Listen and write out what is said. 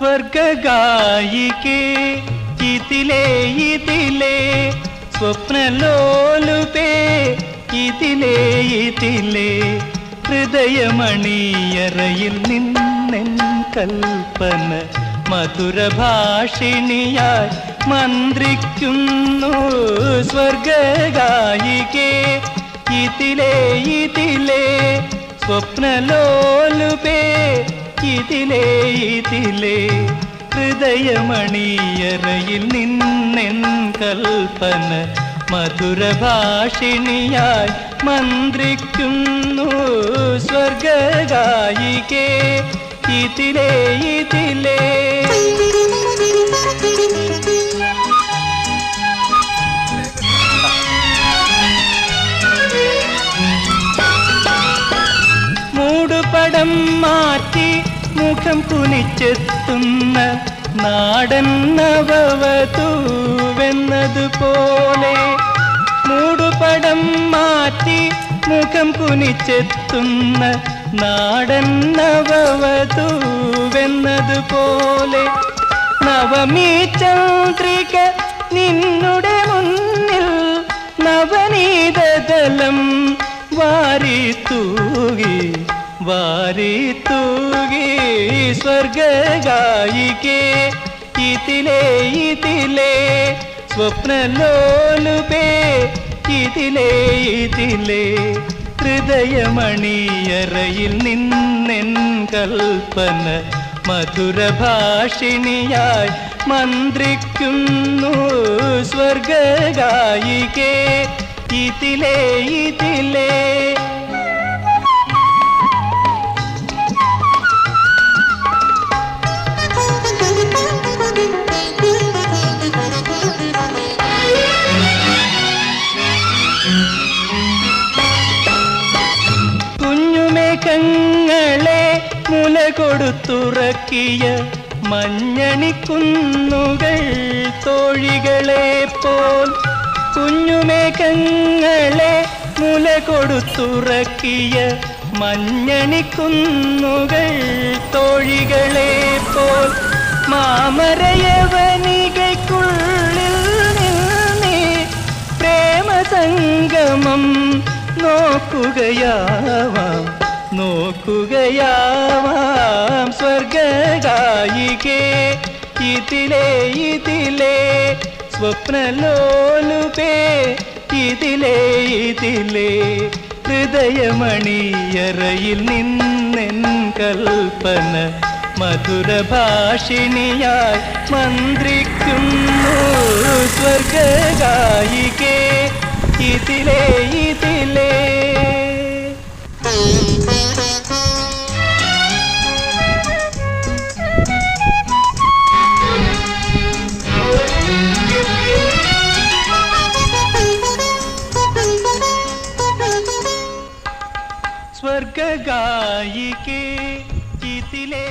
സ്വർഗായികേ ഇതിലേ ഇതിലേ സ്വപ്നലോലുപേ ഇതിലേ ഇതിലേ ഹൃദയമണിയറയിൽ നിന്നെൻ കൽപ്പന മധുരഭാഷിണിയായി മന്ത്രിക്കുന്നു. സ്വർഗായികേ ഇതിലേ ഇതിലേ സ്വപ്നലോലുപേ ഇതിലേ ഇതിലേ ഹൃദയമണിയറയിൽ നിന്നെൻ കൽപ്പന മധുരഭാഷിണിയായി മന്ത്രിക്കുന്നു സ്വർഗായികേ ഇതിലേ ഇതിലേ. മൂടുപടം മാറ്റി മുഖം കുനിച്ചെത്തുന്ന നാടൻ നവവധൂവെന്നതുപോലെ മൂടുപടം മാറ്റി മുഖം കുനിച്ചെത്തുന്ന നാടൻ നവവധൂവെന്നതുപോലെ നവമീ ചന്ദ്രിക നിന്നുടെ മുന്നിൽ നവനീതദലം വാരി തൂകി വാരി തൂകി സ്വർഗായികേ ഇതിലേ ഇതിലേ സ്വപ്നലോലുപേ. ഇതിലേ ഇതിലേ ഹൃദയമണിയറയിൽ നിന്നെൻ കൽപ്പന മധുരഭാഷിണിയായി മന്ത്രിക്കുന്നു സ്വർഗായികേ ഇതിലേ ഇതിലേ കൊടുത്തുറക്കിയ മഞ്ഞണിക്കുന്നുകൾ തോഴികളെ പോൽ കുഞ്ഞുമേഘങ്ങളെ മുല കൊടുത്തുറക്കിയ മഞ്ഞണിക്കുന്നുകൾ തോഴികളെ പോൽ മാമരയവനികയ്ക്കുള്ളിൽ നിന്നേ പ്രേമസംഗമം നോക്കുകയാവാം. നോക്കുകയാവാം സ്വർഗായികേ ഇതിലേ ഇതിലേ സ്വപ്നലോലുപേ. ഇതിലേ ഇതിലേ ഹൃദയമണിയറയിൽ നിന്നെൻ കൽപ്പന മധുരഭാഷിണിയായി മന്ത്രിക്കുന്നു സ്വർഗായികേ ഇതിലേ സ്വർഗായികേ ഇതിലേ